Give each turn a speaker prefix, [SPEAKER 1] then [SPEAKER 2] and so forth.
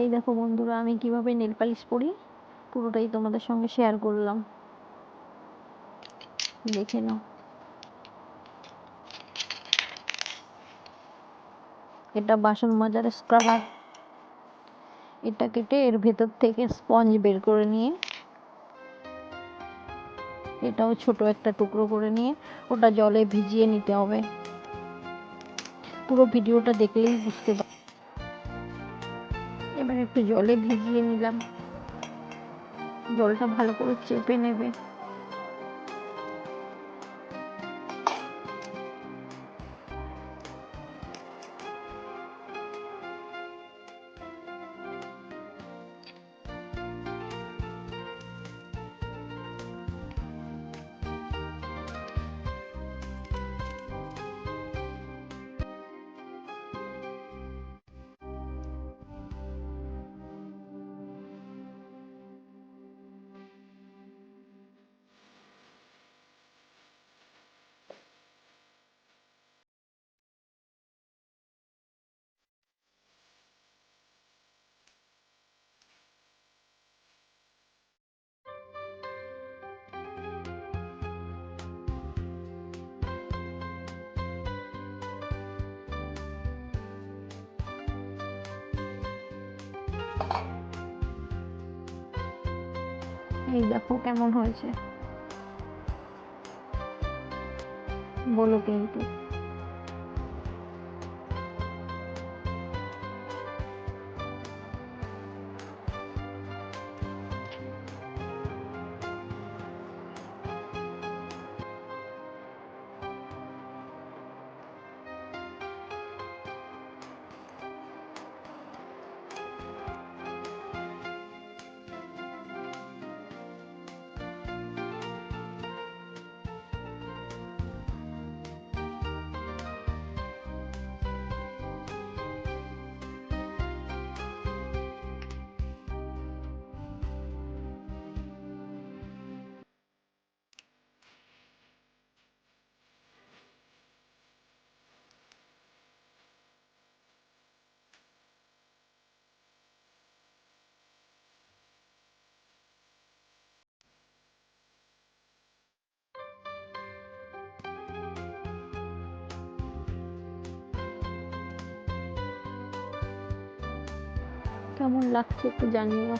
[SPEAKER 1] এই দেখো বন্ধুরা, আমি কীভাবে নেল পালিশ পরি? পুরোটাই তোমাদের সঙ্গে শেয়ার করলাম। দেখে নাও। এটা বাসন মাজার স্ক্রাবার এটা কেটে এর ভেতর থেকে স্পঞ্জ বের করে নিয়ে, এটাও ছোট একটা টুকরো করে নিয়ে ওটা জলে ভিজিয়ে নিতে হবে। পুরো ভিডিওটা দেখলেই বুঝতে পার এবার একটু জলে ভিজিয়ে নিলাম। জলটা ভালো করে চেপে নেবে। এই দেখো কেমন হয়েছে। বলো কিন্তু। কেমন লাগছে একটু জানিও।